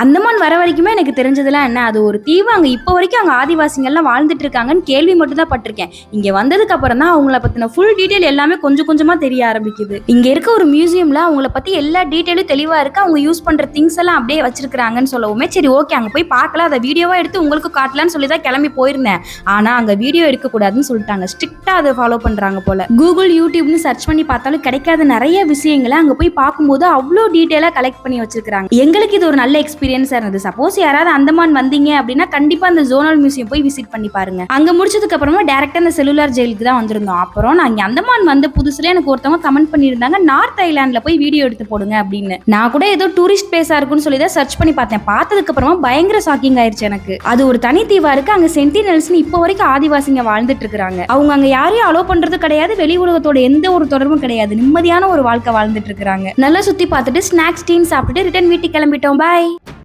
அந்தமான் வர வரைக்குமே எனக்கு தெரிஞ்சதுலாம் என்ன அது ஒரு தீவு. அங்கே இப்போ வரைக்கும் அங்கே ஆதிவாசிகள்லாம் வாழ்ந்துட்டு இருக்காங்கன்னு கேள்வி மட்டும் தான் பட்டிருக்கேன். இங்கே வந்ததுக்கு அப்புறம் தான் அவங்கள பற்றின ஃபுல் டீட்டெயில் எல்லாமே கொஞ்சம் கொஞ்சமாக தெரிய ஆரம்பிக்குது. இங்கே இருக்க ஒரு மியூசியமில் அவங்கள பற்றி எல்லா டீட்டெயிலும் தெளிவாக இருக்கு. அவங்க யூஸ் பண்ணுற திங்ஸ் எல்லாம் அப்படியே வச்சிருக்காங்கன்னு சொல்லவுமே சரி ஓகே அங்கே போய் பார்க்கலாம். அதை வீடியோவாக எடுத்து உங்களுக்கு காட்டலான்னு சொல்லி தான் கிளம்பி போயிருந்தேன். ஆனால் அங்கே வீடியோ எடுக்கக்கூடாதுன்னு சொல்லிட்டாங்க. ஸ்ட்ரிக்டாக அதை ஃபாலோ பண்ணுறாங்க போல. கூகுள் யூடியூப்னு சர்ச் பண்ணி பார்த்தாலும் கிடைக்காத நிறைய விஷயங்களை அங்கே போய் பார்க்கும்போது அவ்வளோ டீட்டெயிலாக கலெக்ட் பண்ணி வச்சிருக்காங்க எங்களுக்கு இது ஒரு நல்ல எக்ஸ்பீரியன்ஸ் இருந்தது. சப்போஸ் யாராவது அந்தமான் வந்தீங்க அப்படின்னா கண்டிப்பா அந்த ஜோனல் மியூசியம் போய் விசிட் பண்ணி பாருங்க. அங்க முடிச்சதுக்கு அப்புறமா டேரக்டா அந்த செல்லுலார் ஜெயிலுக்கு தான் வந்திருந்தோம். அப்புறம் நான் இங்க அந்தமான் வந்த புதுசுல எனக்கு ஒருத்தவங்க கமெண்ட் பண்ணியிருந்தாங்க நார்த் ஐலாண்ட்ல போய் வீடியோ எடுத்து போடுங்க அப்படின்னு. நான் கூட ஏதோ டூரிஸ்ட் பிளேஸா இருக்கும்னு சொல்லி தான் சர்ச் பண்ணி பார்த்தேன். பார்த்ததுக்கு அப்புறமா பயங்கர ஷாக்கிங் ஆயிருச்சு எனக்கு. அது ஒரு தனி தீவா இருக்கு. அங்க சென்டினல்ஸ்னு இப்போ வரைக்கும் ஆதிவாசிங்க வாழ்ந்துட்டு இருக்காங்க அவங்க அங்க யாரையும் அலோ பண்றது கிடையாது. வெளி உலகத்தோட எந்த ஒரு தொடர்பும் கிடையாது. நிம்மதியான ஒரு வாழ்க்கை வாழ்ந்துட்டு இருக்காங்க நல்லா சுத்தி பார்த்துட்டு ஸ்நாக்ஸ் டீன் சாப்பிட்டுட்டு ரிட்டர்ன் வீட்டுக்கு கிளம்பிட்டோம். பாய்